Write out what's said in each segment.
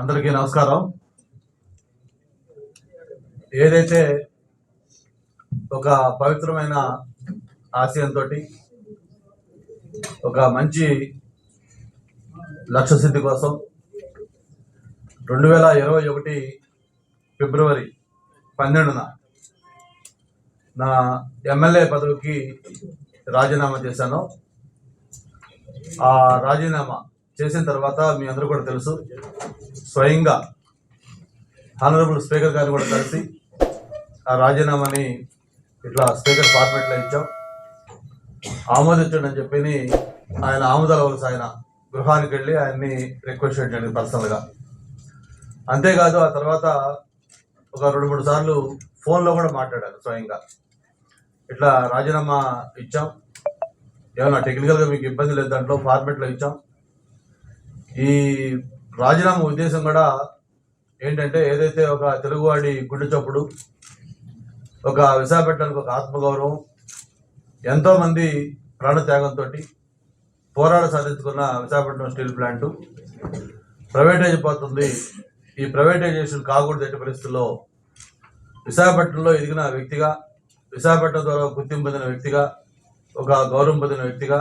అందరికీ నమస్కారం. ఏదైతే ఒక పవిత్రమైన ఆశయంతో ఒక మంచి లక్ష్య సిద్ధి కోసం రెండు వేల ఇరవై ఒకటి ఫిబ్రవరి పన్నెండున నా ఎమ్మెల్యే పదవికి రాజీనామా చేశాను. ఆ రాజీనామా చేసిన తర్వాత మీ అందరూ కూడా తెలుసు. స్వయంగా హానరబుల్ స్పీకర్ గారిని కూడా కలిసి ఆ రాజీనామాని ఇట్లా స్పీకర్ ఫార్మేట్లో ఇచ్చాం. ఆమోదించండి అని చెప్పి ఆయన ఆమోదాల వలస ఆయన గృహానికి వెళ్ళి ఆయన్ని రిక్వెస్ట్ చేయండి పర్సనల్గా అంతేకాదు ఆ తర్వాత ఒక రెండు మూడు సార్లు ఫోన్లో కూడా మాట్లాడారు స్వయంగా. ఇట్లా రాజీనామా ఇచ్చాం. ఏమన్నా టెక్నికల్గా మీకు ఇబ్బంది లేదు దాంట్లో ఫార్మేట్లో ఇచ్చాం. ఈ రాజీనామా ఉద్దేశం కూడా ఏంటంటే ఏదైతే ఒక తెలుగువాడి గుండె చప్పుడు ఒక విశాఖపట్నానికి ఒక ఆత్మగౌరవం ఎంతోమంది ప్రాణత్యాగంతో పోరాట సాధించుకున్న విశాఖపట్నం స్టీల్ ప్లాంట్ ప్రైవేటైజ్ పోతుంది. ఈ ప్రైవేటైజేషన్ కాకూడదు ఎట్టి పరిస్థితుల్లో విశాఖపట్నంలో ఎదిగిన వ్యక్తిగా విశాఖపట్నం ద్వారా గుర్తింపు పొందిన వ్యక్తిగా ఒక గౌరవం పొందిన వ్యక్తిగా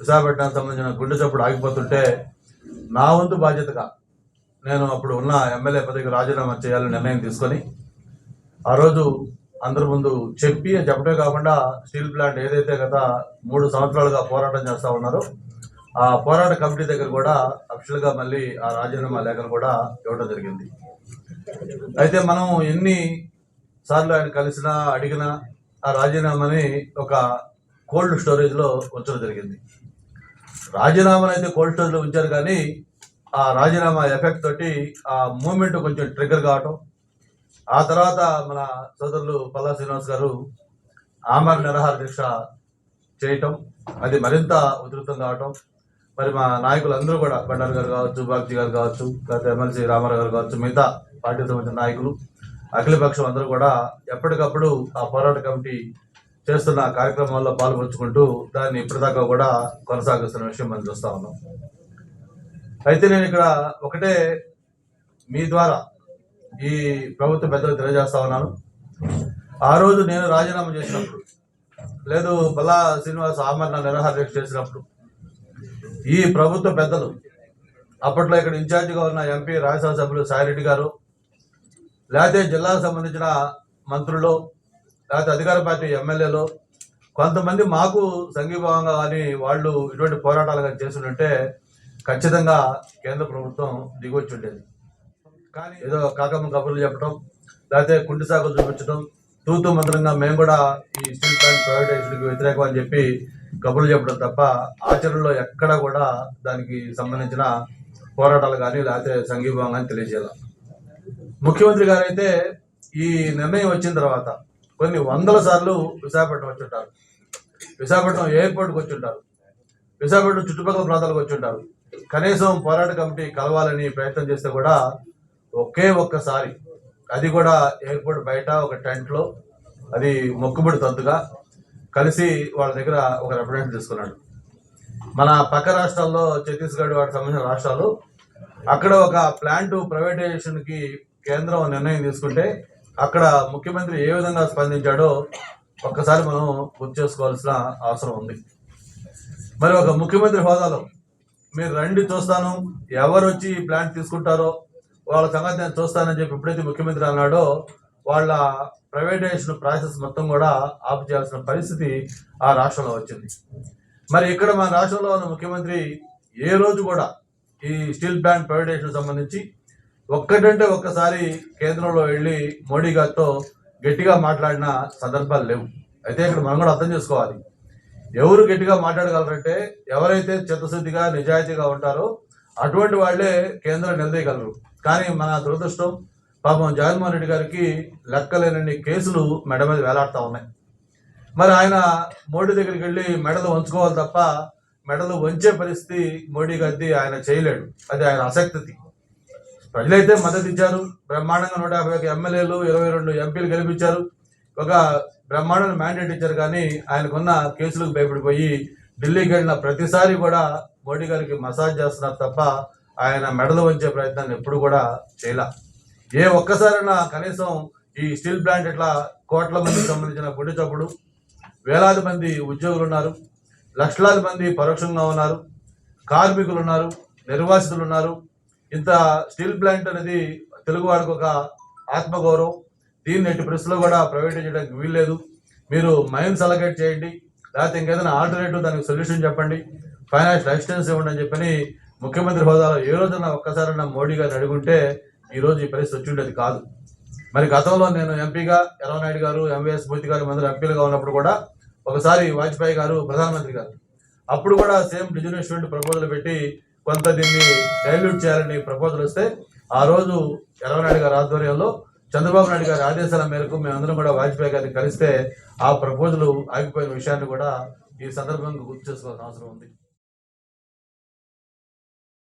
విశాఖపట్నానికి సంబంధించిన గుండె చప్పుడు ఆగిపోతుంటే నా వంతు బాధ్యతగా నేను అప్పుడు ఉన్న ఎమ్మెల్యే పదవికి రాజీనామా చేయాలని నిర్ణయం తీసుకొని ఆ రోజు అందరి ముందు చెప్పి చెప్పడమే కాకుండా స్టీల్ ప్లాంట్ ఏదైతే గత మూడు సంవత్సరాలుగా పోరాటం చేస్తూ ఉన్నారో ఆ పోరాట కమిటీ దగ్గర కూడా అఫిషియల్గా మళ్ళీ ఆ రాజీనామా లేఖను కూడా ఇవ్వడం జరిగింది. అయితే మనం ఎన్ని సార్లు ఆయన కలిసినా అడిగినా ఆ రాజీనామాని ఒక కోల్డ్ స్టోరేజ్లో ఉంచడం జరిగింది. రాజీనామాను అయితే కోల్డ్ స్టోరేజ్లో ఉంచారు కానీ ఆ రాజీనామా ఎఫెక్ట్ తోటి ఆ మూమెంట్ కొంచెం ట్రిగర్ కావటం. ఆ తర్వాత మన సోదరులు పల్లా శ్రీనివాస్ గారు ఆమర నిరహార దీక్ష చేయటం. అది మరింత ఉధృతం కావటం. మరి మా నాయకులు అందరూ కూడా బండారు గారు కావచ్చు బాగ్జీ గారు కావచ్చు లేకపోతే ఎమ్మెల్సీ రామారావు గారు కావచ్చు మిగతా పార్టీకి సంబంధించిన నాయకులు అఖిలపక్షం అందరూ కూడా ఎప్పటికప్పుడు ఆ పోరాట కమిటీ చేస్తున్న కార్యక్రమాల్లో పాల్పంచుకుంటూ దాన్ని ఇప్పటిదాకా కూడా కొనసాగిస్తున్న విషయం మనం చూస్తా ఉన్నాం. అయితే నేను ఇక్కడ ఒకటే మీ ద్వారా ఈ ప్రభుత్వ పెద్దలు తెలియజేస్తా ఉన్నాను. ఆ రోజు నేను రాజీనామా చేసినప్పుడు లేదు బలా శ్రీనివాస్ ఆమరణ నిరాహార దీక్ష చేసినప్పుడు ఈ ప్రభుత్వ పెద్దలు అప్పట్లో ఇక్కడ ఇన్ఛార్జిగా ఉన్న ఎంపీ రాజ్యసభ సభ్యులు సాయిరెడ్డి గారు లేకపోతే జిల్లాకు సంబంధించిన మంత్రులు లేకపోతే అధికార పార్టీ ఎమ్మెల్యేలు కొంతమంది మాకు సంఘీభావంగా కానీ వాళ్ళు ఇటువంటి పోరాటాలు కానీ చేస్తుంటే ఖచ్చితంగా కేంద్ర ప్రభుత్వం దిగొచ్చి ఉండేది కానీ ఏదో కాకమ్మ కబుర్లు చెప్పడం లేకపోతే కుంటి సాకులు చూపించడం తూతూ మంత్రంగా మేము కూడా ఈ స్టీల్ ప్లాంట్ ప్రైవేటైజేషన్కి వ్యతిరేకం అని చెప్పి కబుర్లు చెప్పడం తప్ప ఆచరణలో ఎక్కడ కూడా దానికి సంబంధించిన పోరాటాలు కానీ లేకపోతే సంఘీభావం కానీ తెలియజేయాలి. ముఖ్యమంత్రి గారు అయితే ఈ నిర్ణయం వచ్చిన తర్వాత కొన్ని వందల సార్లు విశాఖపట్నం వచ్చి ఉంటారు విశాఖపట్నం ఎయిర్పోర్ట్కి వచ్చి ఉంటారు విశాఖపట్నం చుట్టుపక్కల ప్రాంతాలకు వచ్చి ఉంటారు కనీసం పోరాట కమిటీ కలవాలని ప్రయత్నం చేస్తే కూడా ఒకే ఒక్కసారి అది కూడా ఎయిర్పోర్ట్ బయట ఒక టెంట్లో అది మొక్కుబడి తంతుగా కలిసి వాళ్ళ దగ్గర ఒక రిప్రజెంట్ తీసుకున్నాడు. మన పక్క రాష్ట్రాల్లో ఛత్తీస్గఢ్ వాటికి సంబంధించిన రాష్ట్రాలు అక్కడ ఒక ప్లాంట్ ప్రైవేటైజేషన్కి కేంద్రం నిర్ణయం తీసుకుంటే అక్కడ ముఖ్యమంత్రి ఏ విధంగా స్పందించాడో ఒక్కసారి మనం గుర్తు చేసుకోవాల్సిన అవసరం ఉంది. మరి ఒక ముఖ్యమంత్రి హోదాలో మీరు రండి చూస్తాను. ఎవరు వచ్చి ఈ ప్లాంట్ తీసుకుంటారో వాళ్ళ సంగతి నేను చూస్తానని చెప్పి ఎప్పుడైతే ముఖ్యమంత్రి అన్నాడో వాళ్ళ ప్రైవేటైజేషన్ ప్రాసెస్ మొత్తం కూడా ఆపు చేయాల్సిన పరిస్థితి ఆ రాష్ట్రంలో వచ్చింది. మరి ఇక్కడ మన రాష్ట్రంలో ఉన్న ముఖ్యమంత్రి ఏ రోజు కూడా ఈ స్టీల్ ప్లాంట్ ప్రైవేటైజేషన్ సంబంధించి ఒక్కటంటే ఒక్కసారి కేంద్రంలో వెళ్ళి మోడీ గారితో గట్టిగా మాట్లాడిన సందర్భాలు లేవు. అయితే ఇక్కడ మనం కూడా అర్థం చేసుకోవాలి. ఎవరు గట్టిగా మాట్లాడగలరంటే ఎవరైతే చిత్తశుద్ధిగా నిజాయితీగా ఉంటారో అటువంటి వాళ్ళే కేంద్రం నిలదీయగలరు. కానీ మన దురదృష్టం పాపం జగన్మోహన్ రెడ్డి గారికి లెక్కలేనన్ని కేసులు మెడ మీద వేలాడుతూ ఉన్నాయి. మరి ఆయన మోడీ దగ్గరికి వెళ్ళి మెడలు వంచుకోవాలి తప్ప మెడలు వంచే పరిస్థితి మోడీ గారిది ఆయన చేయలేడు. అది ఆయన ఆసక్తి ప్రజలైతే మద్దతు ఇచ్చారు. బ్రహ్మాండంగా నూట యాభై ఒక ఎమ్మెల్యేలు ఇరవై రెండు ఎంపీలు గెలిపించారు. ఒక బ్రహ్మాండమైన మ్యాండేట్ ఇచ్చారు కానీ ఆయనకున్న కేసులకు భయపడిపోయి ఢిల్లీకి వెళ్ళిన ప్రతిసారి కూడా మోడీ గారికి మసాజ్ చేస్తున్నారు తప్ప ఆయన మెడలు వంచే ప్రయత్నాన్ని ఎప్పుడు కూడా చేయలే. ఏ ఒక్కసారైనా కనీసం ఈ స్టీల్ ప్లాంట్ ఇట్లా కోట్ల మందికి సంబంధించిన గుడి చప్పుడు వేలాది మంది ఉద్యోగులు ఉన్నారు లక్షలాది మంది పరోక్షంగా ఉన్నారు కార్మికులు ఉన్నారు నిర్వాసితులు ఉన్నారు ఇంత స్టీల్ ప్లాంట్ అనేది తెలుగు వాడికి ఒక ఆత్మగౌరవం. దీన్ని ఎట్టి ప్రెస్లో కూడా ప్రైవేట్ చేయడానికి వీల్లేదు. మీరు మైన్స్ అలకేట్ చేయండి. లేకపోతే ఇంకేదైనా ఆల్టర్నేటివ్ దానికి సొల్యూషన్ చెప్పండి. ఫైనాన్షియల్ అసిస్టెన్స్ ఇవ్వండి అని చెప్పని ముఖ్యమంత్రి హోదాలో ఏ రోజున ఒక్కసారైనా మోడీ గారిని అడుగుంటే ఈరోజు ఈ పరిస్థితి వచ్చిండేది కాదు. మరి గతంలో నేను ఎంపీగా ఎర్రనాయుడు గారు ఎంవీఎస్ మూర్తి గారు మందరూ ఎంపీలుగా ఉన్నప్పుడు కూడా ఒకసారి వాజ్పేయి గారు ప్రధానమంత్రి గారు. అప్పుడు కూడా సేమ్ డిజినెస్మెంట్ ప్రపోజల్ పెట్టి కొంత దీన్ని డైల్యూట్ చేయాలని ప్రపోజల్ వస్తే ఆ రోజు ఎలవనాయుడు గారి ఆధ్వర్యంలో చంద్రబాబు నాయుడు గారి ఆదేశాల మేరకు మేమందరం కూడా వాజ్పేయి గారిని కలిస్తే ఆ ప్రపోజల్ ఆగిపోయిన విషయాన్ని కూడా ఈ సందర్భంగా గుర్తు చేసుకోవాల్సిన అవసరం ఉంది.